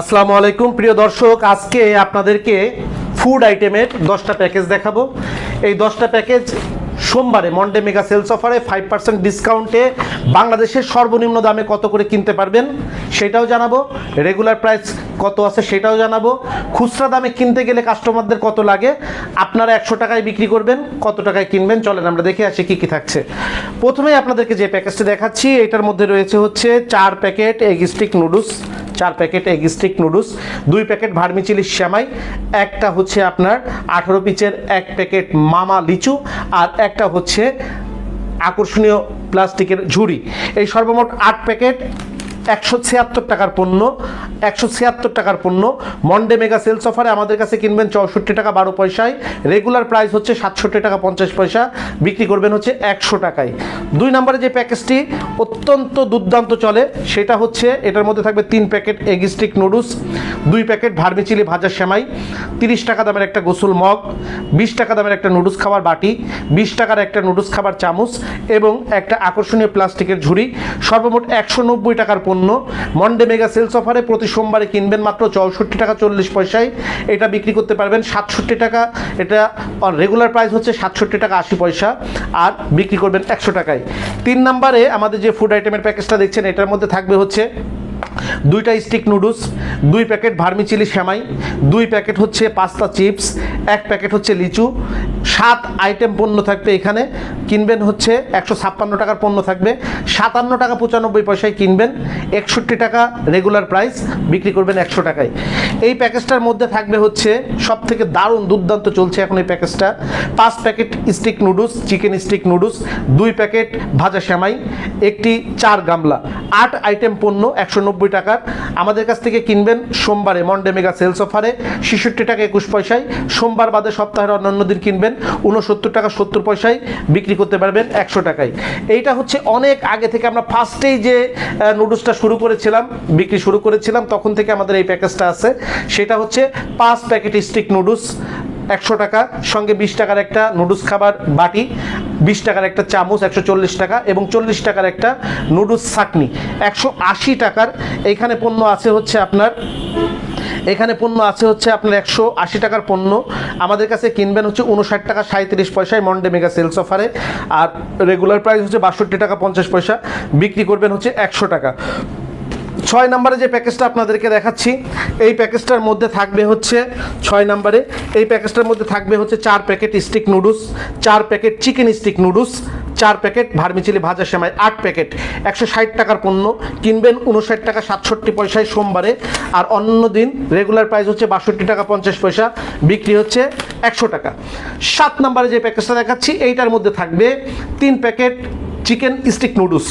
আসসালামু আলাইকুম, প্রিয় দর্শক। আজকে আপনাদেরকে ফুড আইটেমের দশটা প্যাকেজ দেখাবো। এই দশটা প্যাকেজ সোমবারে মন্ডে মেগা সেলস অফারে ফাইভ পার্সেন্ট ডিসকাউন্টে বাংলাদেশের সর্বনিম্ন দামে কত করে কিনতে পারবেন সেটাও জানাব। রেগুলার প্রাইস কত আছে সেটাও জানাব। খুচরা দামে কিনতে গেলে কাস্টমারদের কত লাগে, আপনারা একশো টাকায় বিক্রি করবেন, কত টাকায় কিনবেন, চলেন আমরা দেখে আসি কী কী থাকছে। প্রথমেই আপনাদেরকে যে প্যাকেজটা দেখাচ্ছি, এটার মধ্যে রয়েছে হচ্ছে চার প্যাকেট এগ স্টিক নুডলস চার প্যাকেট এগ স্টিক নুডলস দুই প্যাকেট ভার্মিচিলি শ্যামাই একটা হচ্ছে আপনার আঠেরো পিচের এক প্যাকেট মামা লিচু, আর একটা হচ্ছে আকর্ষণীয় প্লাস্টিকের ঝুড়ি। এই সর্বমোট আট প্যাকেট একশো ছিয়াত্তর টাকার পণ্য, একশো ছিয়াত্তর টাকার পণ্য। মন্ডে মেগা সেলস অফারে আমাদের কাছে কিনবেন চৌষট্টি টাকা বারো পয়সায়। রেগুলার প্রাইস হচ্ছে সাতষট্টি টাকা পঞ্চাশ পয়সা। বিক্রি করবেন হচ্ছে একশো টাকায়। দুই নম্বরে যে প্যাকেজটি অত্যন্ত দুর্দান্ত চলে, সেটা হচ্ছে এটার মধ্যে থাকবে তিন প্যাকেট এগ স্টিক নুডলস দুই প্যাকেট ভার্মিচিলি ভাজা সেমাই, তিরিশ টাকা দামের একটা গোসল মগ, বিশ টাকা দামের একটা নুডলস খাবার বাটি, বিশ টাকার একটা নুডলস খাবার চামচ এবং একটা আকর্ষণীয় প্লাস্টিকের ঝুড়ি। সর্বমোট একশো নব্বই টাকার পণ্য মন্ডে মেগা সেলস অফারে প্রতি সোমবারে কিনবেন মাত্র চৌষট্টি টাকা চল্লিশ পয়সায়। এটা বিক্রি করতে পারবেন সাতষট্টি টাকা। এটা রেগুলার প্রাইস হচ্ছে সাতষট্টি টাকা আশি পয়সা। আর বিক্রি করবেন একশো টাকায়। তিন নম্বরে আমাদের যে ফুড আইটেমের প্যাকেজটা দেখছেন, এটার মধ্যে থাকবে হচ্ছে দুইটা স্টিক নুডলস দুই প্যাকেট ভার্মি চিলি শ্যামাই দুই প্যাকেট হচ্ছে পাস্তা চিপস এক প্যাকেট হচ্ছে লিচু, সাত আইটেম পণ্য থাকবে এখানে। কিনবেন হচ্ছে একশো ছাপ্পান্ন টাকার পণ্য থাকবে। সাতান্ন টাকা পঁচানব্বই পয়সায় কিনবেন। একষট্টি টাকা রেগুলার প্রাইস বিক্রি করবেন একশো টাকায়। এই প্যাকেজটার মধ্যে থাকবে হচ্ছে সব থেকে দারুণ দুর্দান্ত চলছে এখন এই প্যাকেজটা। পাঁচ packet stick noodles chicken stick noodles দুই প্যাকেট ভাজা শ্যামাই একটি চার গামলা। আট আইটেম পণ্য, একশো নব্বই টাকার। আমাদের কাছ থেকে কিনবেন সোমবারে মন্ডে মেগা সেলস অফারে ছেষট্টি টাকা একুশ পয়সায়। সোমবার বাদে সপ্তাহের অন্যান্য দিন কিনবেন উনসত্তর টাকা সত্তর পয়সায়। বিক্রি করতে পারবেন একশো টাকায়। এইটা হচ্ছে অনেক আগে থেকে আমরা ফার্স্টেই যে নুডলসটা শুরু করেছিলাম, বিক্রি শুরু করেছিলাম, তখন থেকে আমাদের এই প্যাকেজটা আছে। সেটা হচ্ছে পাঁচ প্যাকেট স্টিক নুডলস একশো টাকা, সঙ্গে বিশ টাকার একটা নুডলস খাবার বাটি। বিশ টাকার একটা চামচ, একশো চল্লিশ টাকা এবং চল্লিশ টাকার একটা নুডলস চাটনি। একশো আশি টাকার এইখানে পণ্য আছে হচ্ছে আপনার, এখানে পণ্য আছে হচ্ছে আপনার একশো আশি টাকার পণ্য। আমাদের কাছে কিনবেন হচ্ছে উনষাট টাকা সাঁত্রিশ পয়সায় মন্ডে মেগা সেলস অফারে আর রেগুলার প্রাইস হচ্ছে বাষট্টি টাকা পঞ্চাশ পয়সা। বিক্রি করবেন হচ্ছে একশো টাকা। ছয় নম্বরে যে প্যাকেজটা আপনাদেরকে দেখাচ্ছি, এই প্যাকেজটার মধ্যে থাকবে হচ্ছে, ছয় নম্বরে, এই প্যাকেজটার মধ্যে থাকবে হচ্ছে চার প্যাকেট স্টিক নুডলস, চার প্যাকেট চিকেন স্টিক নুডলস, চার প্যাকেট ভার্মিচিলি ভাজা সেমাই, আট প্যাকেট একশো ষাট টাকার পণ্য, কিনবেন উনষাট টাকা সাতষট্টি পয়সায় সোমবারে, আর অন্য দিন রেগুলার প্রাইস হচ্ছে বাষট্টি টাকা পঞ্চাশ পয়সা, বিক্রি হচ্ছে একশো টাকা। সাত নম্বরে যে প্যাকেজটা দেখাচ্ছি, এইটার মধ্যে থাকবে তিন প্যাকেট চিকেন স্টিক নুডলস।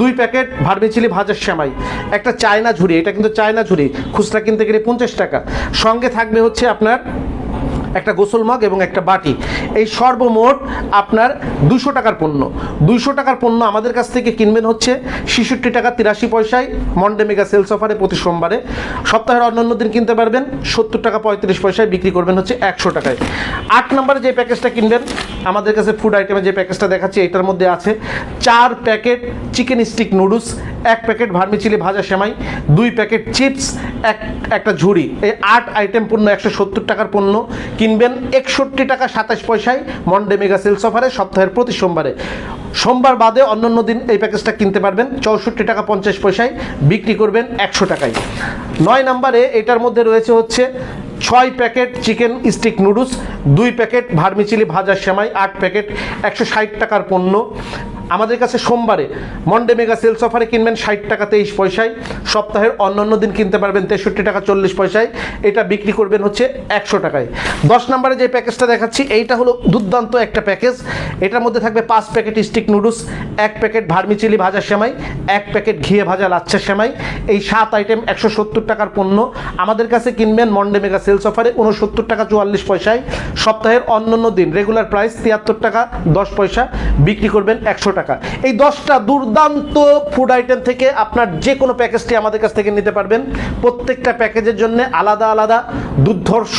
দুই প্যাকেট ভার্মিচিলি ভাজার সেমাই, একটা চায়না ঝুড়ি এটা কিন্তু চায়না ঝুড়ি খুচরা কিনতে গেলে পঞ্চাশ টাকা। সঙ্গে থাকবে হচ্ছে আপনার একটা গোসল মগ এবং একটা বাটি। এই সর্বমোট আপনার দুশো টাকার পণ্য। দুইশো টাকার পণ্য আমাদের কাছ থেকে কিনবেন হচ্ছে ছেষট্টি টাকা তিরাশি পয়সায় মন্ডে মেগা সেলস অফারে প্রতি সোমবারে। সপ্তাহের অন্যান্য দিন কিনতে পারবেন, সত্তর টাকা পঁয়ত্রিশ পয়সায় বিক্রি করবেন হচ্ছে একশো টাকায়। আট নম্বরে যে প্যাকেজটা কিনবেন, আমাদের কাছে ফুড আইটেমে যে প্যাকেজটা দেখাচ্ছি, এটার মধ্যে আছে চার প্যাকেট চিকেন স্টিক নুডলস এক প্যাকেট ভার্মিচিলি ভাজা সেমাই, দুই প্যাকেট চিপস এক, একটা ঝুড়ি। এই আট আইটেম পণ্য একশো সত্তর টাকার পণ্য। কিনবেন একষট্টি টাকা সাতাশ পয়সায় মন্ডে মেগা সেলস অফারে সপ্তাহের প্রতি সোমবারে। সোমবার বাদে অন্যান্য দিন এই প্যাকেজটা কিনতে পারবেন। চৌষট্টি টাকা পঞ্চাশ পয়সায় বিক্রি করবেন একশো টাকায়। নয় নম্বরে এটার মধ্যে রয়েছে হচ্ছে ছয় প্যাকেট চিকেন স্টিক নুডলস, দুই প্যাকেট ভার্মিচিলি ভাজা সেমাই, আট প্যাকেট একশো ষাট টাকার পণ্য আমাদের কাছে সোমবারে মন্ডে মেগা সেলস অফারে কিনবেন ষাট টাকা তেইশ পয়সায়। সপ্তাহের অন্যান্য দিন কিনতে পারবেন তেষট্টি টাকা চল্লিশ পয়সায়। এটা বিক্রি করবেন হচ্ছে একশো টাকায়। দশ নম্বরে যে প্যাকেজটা দেখাচ্ছি, এইটা হলো দুর্দান্ত একটা প্যাকেজ। এটার মধ্যে থাকবে পাঁচ প্যাকেট স্টিক নুডলস, এক প্যাকেট ভার্মিচিলি ভাজা সেমাই, এক প্যাকেট ঘিয়ে ভাজা লাচ্ছা সেমাই। এই সাত আইটেম একশো সত্তর টাকার পণ্য। আমাদের কাছে কিনবেন মন্ডে মেগা সেলস অফারে উনসত্তর টাকা চুয়াল্লিশ পয়সায়। সপ্তাহের অন্যান্য দিন রেগুলার প্রাইস তিয়াত্তর টাকা দশ পয়সা। বিক্রি করবেন একশো টাকা। এই দশটা দুর্দান্ত ফুড আইটেম থেকে আপনার যে কোনো প্যাকেজটি আমাদের কাছ থেকে নিতে পারবেন। প্রত্যেকটা প্যাকেজের জন্য আলাদা আলাদা দুর্ধর্ষ,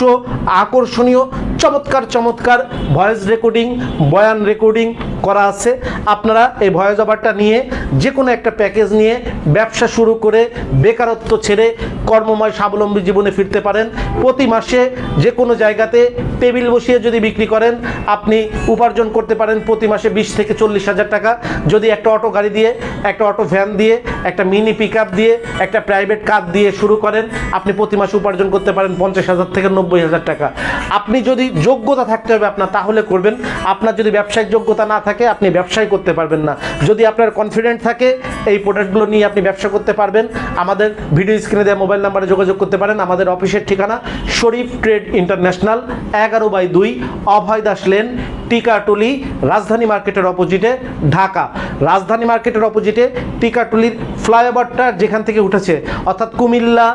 আকর্ষণীয়, চমৎকার চমৎকার ভয়েস রেকর্ডিং বয়ান রেকর্ডিং করা আছে। আপনারা এই ভয়েস ওভারটা নিয়ে যে কোনো একটা প্যাকেজ নিয়ে ব্যবসা শুরু করে বেকারত্ব ছেড়ে কর্মময়, স্বাবলম্বী জীবনে ফিরতে পারেন। প্রতি মাসে যে কোনো জায়গাতে টেবিল বসিয়ে যদি বিক্রি করেন, আপনি উপার্জন করতে পারেন প্রতি মাসে বিশ থেকে চল্লিশ হাজার টাকা। যদি একটা অটো গাড়ি দিয়ে একটা অটো ভ্যান দিয়ে একটা মিনি পিক দিয়ে, একটা প্রাইভেট কার দিয়ে শুরু করেন। আপনি প্রতি মাসে উপার্জন করতে পারেন পঞ্চাশ হাজার থেকে নব্বই হাজার টাকা। আপনি যদি যোগ্যতা থাকতে হবে আপনার, তাহলে করবেন। আপনার যদি ব্যবসায়িক যোগ্যতা না থাকে, আপনি ব্যবসায় করতে পারবেন না। যদি আপনার কনফিডেন্ট থাকে, এই প্রোডাক্টগুলো নিয়ে আপনি ব্যবসা করতে পারবেন। আমাদের ভিডিও স্ক্রিনে দেওয়া মোবাইল নাম্বারে যোগাযোগ করতে পারেন। আমাদের অফিসের ঠিকানা শরীফ ট্রেড ইন্টারন্যাশনাল এগারো বাই দুই, অভয় দাস লেন টিকাটুলি, রাজধানী মার্কেটের অপোজিটে ঢাকা। রাজধানী মার্কেটের অপোজিটে টিকাটুলির ফ্লাইওভারটা যেখান থেকে উঠেছে, অর্থাৎ কুমিল্লা,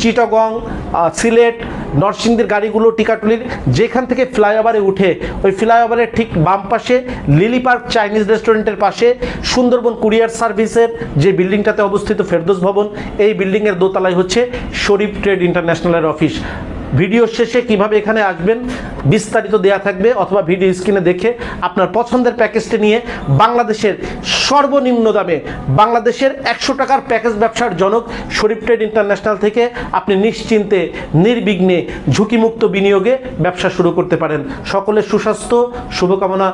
চিটাগং সিলেট, নরসিংদীর গাড়িগুলো, টিকাটুলির যেখান থেকে ফ্লাইওভারে উঠে, ওই ফ্লাইওভারের ঠিক বাম পাশে লিলি পার্ক চাইনিজ রেস্টুরেন্টের পাশে সুন্দরবন কুরিয়ার সার্ভিসের যে বিল্ডিংটাতে অবস্থিত ফেরদোস ভবন, এই বিল্ডিংয়ের দোতলায় হচ্ছে শরীফ ট্রেড ইন্টারন্যাশনালের অফিস। ভিডিও শেষে কীভাবে এখানে আসবেন, বিস্তারিত দেয়া থাকবে অথবা ভিডিও স্ক্রিনে দেখে আপনার পছন্দের প্যাকেজটি নিয়ে বাংলাদেশের সর্বনিম্ন দামে বাংলাদেশের একশো টাকার প্যাকেজ ব্যবসার জনক শরীফ ট্রেড ইন্টারন্যাশনাল থেকে আপনি নিশ্চিন্তে, নির্বিঘ্নে ঝুঁকিমুক্ত বিনিয়োগে ব্যবসা শুরু করতে পারেন। সকলের সুস্বাস্থ্য, শুভকামনা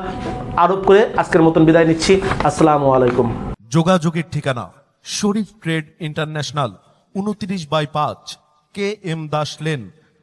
আরোপ করে আজকের মতন বিদায় নিচ্ছি। আসসালামু আলাইকুম। যোগাযোগের ঠিকানা শরীফ ট্রেড ইন্টারন্যাশনাল, উনত্রিশ বাই পাঁচ, K M Das lane.